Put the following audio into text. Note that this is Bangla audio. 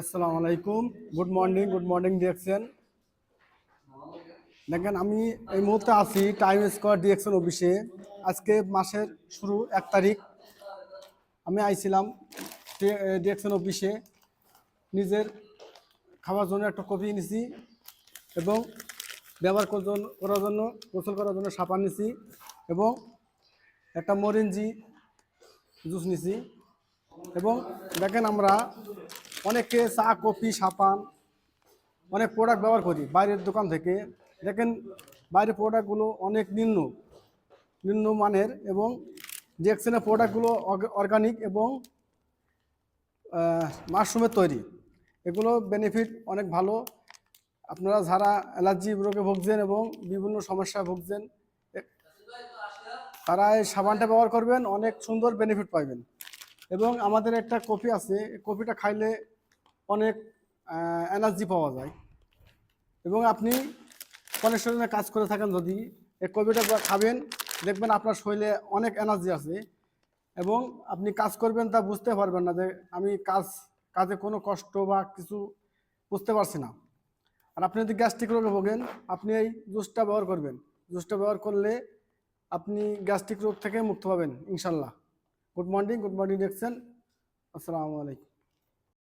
আসসালামু আলাইকুম। Good morning good morning direction দেখেন, আমি এই মুহূর্তে আছি টাইম স্কোয়ার ডিরেকশন অফিসে। আজকে মাসের শুরু এক তারিখ। আমি আইছিলাম ডিরেকশন অফিসে। নিজের খাওয়ার জন্য একটা কফি নিছি এবং ব্যবহার করার জন্য গোসল করার জন্য সাবান নিছি এবং একটা মরিঞ্জি জুস নিছি এবং দেখেন আমরা অনেকে চা, কফি, সাপান, অনেক প্রোডাক্ট ব্যবহার করি বাইরের দোকান থেকে। দেখেন, বাইরের প্রোডাক্টগুলো অনেক নিম্ন নিম্ন মানের এবং জেকশনের প্রোডাক্টগুলো অর্গানিক এবং মাশরুমের তৈরি। এগুলো বেনিফিট অনেক ভালো। আপনারা যারা অ্যালার্জি রোগে ভুগছেন এবং বিভিন্ন সমস্যায় ভুগছেন তারা এই সাবানটা ব্যবহার করবেন, অনেক সুন্দর বেনিফিট পাবেন এবং আমাদের একটা কফি আছে কফিটা খাইলে অনেক এনার্জি পাওয়া যায়। এবং আপনি কলেস্ট্রলে কাজ করে থাকেন যদি, এই কফিটা বা খাবেন, দেখবেন আপনার শরীরে অনেক এনার্জি আছে এবং আপনি কাজ করবেন তা বুঝতে পারবেন না যে আমি কাজ, কাজে কোনো কষ্ট বা কিছু বুঝতে পারছি না। আর আপনি যদি গ্যাস্ট্রিক রোগে ভোগেন, আপনি এই জুসটা ব্যবহার করবেন। জুসটা ব্যবহার করলে আপনি গ্যাস্ট্রিক রোগ থেকে মুক্ত পাবেন, ইনশাল্লাহ। গুড মর্নিং গুড মর্নিং দেখছেন? আসসালামু আলাইকুম।